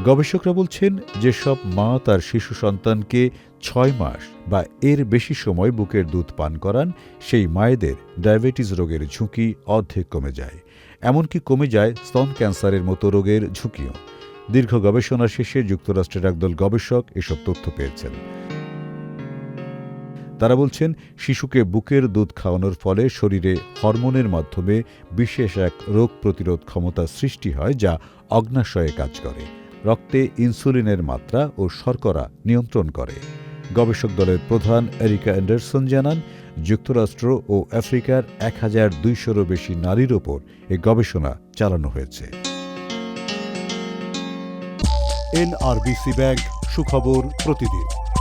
গবেষকরা বলছেন, যেসব মা তার শিশু সন্তানকে ছয় মাস বা এর বেশি সময় বুকের দুধ পান করান, সেই মায়েদের ডায়াবেটিস রোগের ঝুঁকি অর্ধেক কমে যায়। এমনকি কমে যায় স্তন ক্যান্সারের মতো রোগের ঝুঁকিও। দীর্ঘ গবেষণা শেষে যুক্তরাষ্ট্রের একদল গবেষক এসব তথ্য পেয়েছেন। তারা বলছেন, শিশুকে বুকের দুধ খাওয়ানোর ফলে শরীরে হরমোনের মাধ্যমে বিশেষ এক রোগ প্রতিরোধ ক্ষমতা সৃষ্টি হয় যা অগ্নাশয়ে কাজ করে। রক্তে ইনসুলিনের মাত্রা ও শর্করা নিয়ন্ত্রণ করে। গবেষক দলের প্রধান এরিকা অ্যান্ডারসন জানান, যুক্তরাষ্ট্র ও আফ্রিকার এক হাজার দুইশোরও বেশি নারীর ওপর এ গবেষণা চালানো হয়েছে। এনআরবিসি ব্যাংক সুখবর প্রতিদিন।